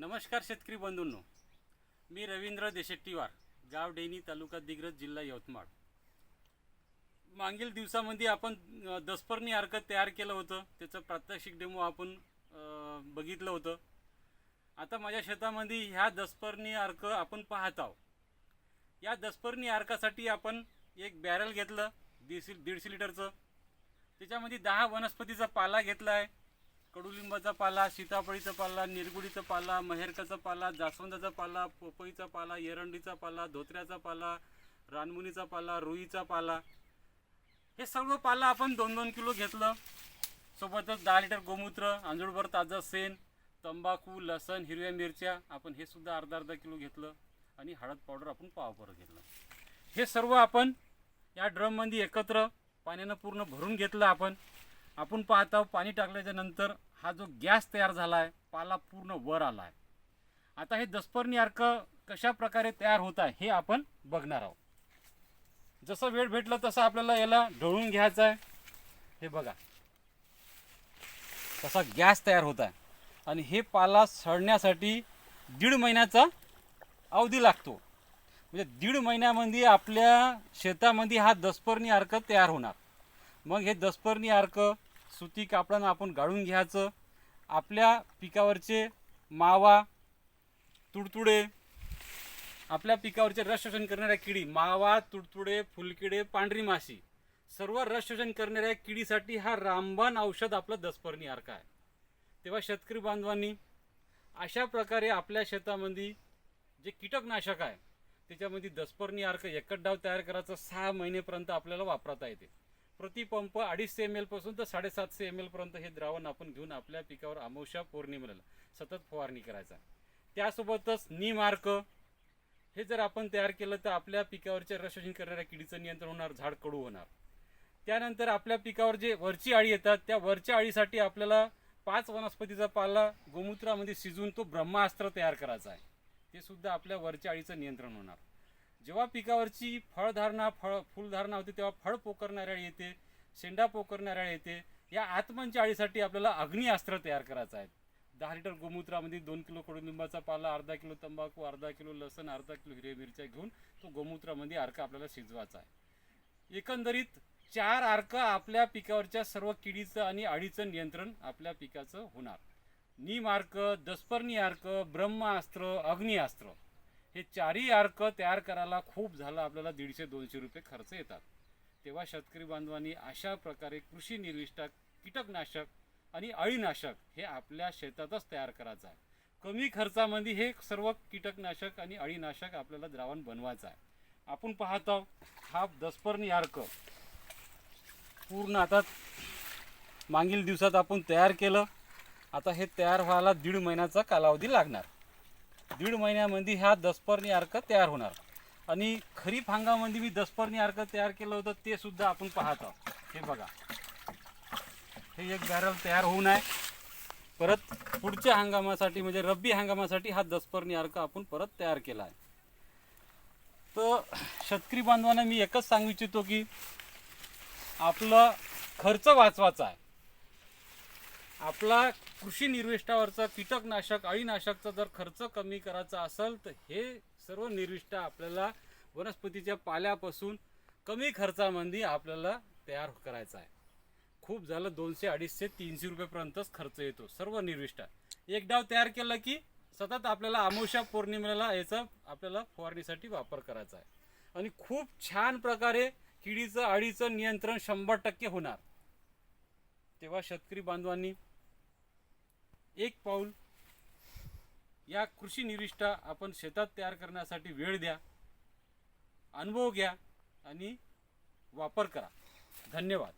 नमस्कार शेतकरी बंधूंनो. मी रवींद्र देशेट्टीवार गाव डेनी तालुका दिग्रज जिल्हा यवतमाळ. मागील दिवसामध्ये आपण दसपर्णी अर्क तयार केलं होतं. त्याचं प्रात्यक्षिक डेमो आपण बघितलं होतं. आता माझ्या शेतामध्ये ह्या दसपर्णी अर्क आपण पाहत आहोत. या दसपर्णी अर्कासाठी आपण एक बॅरल घेतलं दीडशे दीडशे लिटरचं. त्याच्यामध्ये दहा वनस्पतीचा पाला घेतला आहे. कडुलिंबाचा पाला सीताफळीचा पाला निरगुडीचा पाला महेरकाचा पाला जास्वंदाचा पाला पोपईचा पाला एरंडीचा पाला धोत्र्याचा पाला रानमुनीचा पाला रुईचा पाला. हे सर्व पाला आपण दोन दोन किलो घेतलं. सोबतच दहा लिटर गोमूत्र आंजूळभर ताजा सेन तंबाखू लसण हिरव्या मिरच्या आपण हे सुद्धा अर्धा अर्धा किलो घेतलं आणि हळद पावडर आपण पावापर घेतलं. हे सर्व आपण या ड्रममध्ये एकत्र पाण्यानं पूर्ण भरून घेतलं आपण. आपण पाहता पाणी टाकल्याच्या नंतर हा जो गॅस तयार झाला आहे पाला पूर्ण वर आला आहे आता हे दसपर्णी अर्क कशा प्रकारे तयार होत आहे हे आपण बघणार आहोत. जसं वेळ भेटलं तसं आपल्याला याला ढळून घ्यायचं आहे. हे बघा. तसा गॅस तयार होत आहे. आणि हे पाला सडण्यासाठी दीड महिन्याचा अवधी लागतो. म्हणजे दीड महिन्यामध्ये आपल्या शेतामध्ये हा दसपर्णी अर्क तयार होणार. मग हे दसपर्णी अर्क सुती कापडानं आपण गाळून घ्यायचं. आपल्या पिकावरचे मावा तुडतुडे आपल्या पिकावरचे रस शोषण करणाऱ्या किडी मावा तुडतुडे फुलकिडे पांढरी माशी सर्व रस शोषण करणाऱ्या किडीसाठी हा रामबाण औषध आपलं दसपर्णी अर्क आहे. तेव्हा शेतकरी बांधवांनी अशा प्रकारे आपल्या शेतामध्ये जे कीटकनाशक आहे त्याच्यामध्ये दसपर्णी अर्क एकच डाव तयार करायचं सहा महिनेपर्यंत आपल्याला वापरता येते. प्रति पंप अडीचशे एमपासून तर साडेसातशे एम पर्यंत हे द्रावण आपण घेऊन आपल्या पिकावर अमावश्या पौर्णिमेला सतत फवारणी करायचा. त्यासोबतच निमार्क. हे जर आपण तयार केलं तर आपल्या पिकावरच्या रसशोषण करणाऱ्या किडीचं नियंत्रण होणार झाड कडू होणार. त्यानंतर आपल्या पिकावर जे वरची आळी येतात त्या वरच्या आळीसाठी आपल्याला पाच वनस्पतीचा पाला गोमूत्रामध्ये शिजवून तो ब्रह्मास्त्र तयार करायचा आहे. ते सुद्धा आपल्या वरच्या आळीचं नियंत्रण होणार. जेव्हा पिकावरची फळधारणा फळ फुलधारणा होते तेव्हा फळ पोकरणाऱ्या येते शेंडा पोकरणाऱ्या येते. या आत्मनच्या अळीसाठी आपल्याला अग्निअस्त्र तयार करायचं आहे. दहा लिटर गोमूत्रामध्ये दोन किलो कडुलिंबाचा पाला अर्धा किलो तंबाखू अर्धा किलो लसण अर्धा किलो हिरव्या मिरच्या घेऊन तो गोमूत्रामध्ये अर्क आपल्याला शिजवायचा आहे. एकंदरीत चार अर्क आपल्या पिकावरच्या सर्व किडीचं आणि अळीचं नियंत्रण आपल्या पिकाचं होणार. नीम अर्क दस्पर्णी अर्क ब्रह्मास्त्र अग्निअस्त्र. हे चारही अर्क तयार करायला खूप झालं. आपल्याला दीडशे दोनशे रुपये खर्च येतात. तेव्हा शेतकरी बांधवांनी अशा प्रकारे कृषी निर्विष्टा कीटकनाशक आणि अळीनाशक हे आपल्या शेतातच तयार करायचं आहे. कमी खर्चामध्ये हे सर्व कीटकनाशक आणि अळीनाशक आपल्याला द्रावण बनवायचं आहे. आपण पाहतो हा दसपर्णी अर्क पूर्ण आता मागील दिवसात आपण तयार केलं. आता हे तयार व्हायला दीड महिन्याचा कालावधी लागणार. दीड महिन्यामध्ये ह्या दसपर्णी अर्क तयार होणार. आणि खरीप हंगामामध्ये मी दसपर्णी अर्क तयार केलं होतं ते सुद्धा आपण पाहत आहोत. हे बघा. हे एक बॅरल तयार होऊन आहे. परत पुढच्या हंगामासाठी म्हणजे रब्बी हंगामासाठी हा दसपर्णी अर्क आपण परत तयार केला आहे. तर शेतकरी बांधवांना मी एकच सांगू इच्छितो की आपलं खर्च वाचवायचा आहे. आपला कृषी निर्विष्टावरचा कीटकनाशक अळीनाशकचा जर खर्च कमी करायचा असेल तर हे सर्व निर्विष्ट आपल्याला वनस्पतीच्या पाल्यापासून कमी खर्चामध्ये आपल्याला तयार करायचा आहे. खूप झालं दोनशे अडीचशे तीनशे रुपयेपर्यंतच खर्च येतो सर्व निर्विष्ट. एक डाव तयार केला की सतत आपल्याला अमावस्या पौर्णिमेला याचा आपल्याला फवारणीसाठी वापर करायचा आहे. आणि खूप छान प्रकारे किडीचं अळीचं नियंत्रण शंभर टक्के होणार. तेव्हा शेतकरी बांधवांनी एक पाऊल. या कृषी निविष्ठा आपण शेतात तयार करण्यासाठी वेळ द्या अनुभव घ्या आणि वापर करा. धन्यवाद.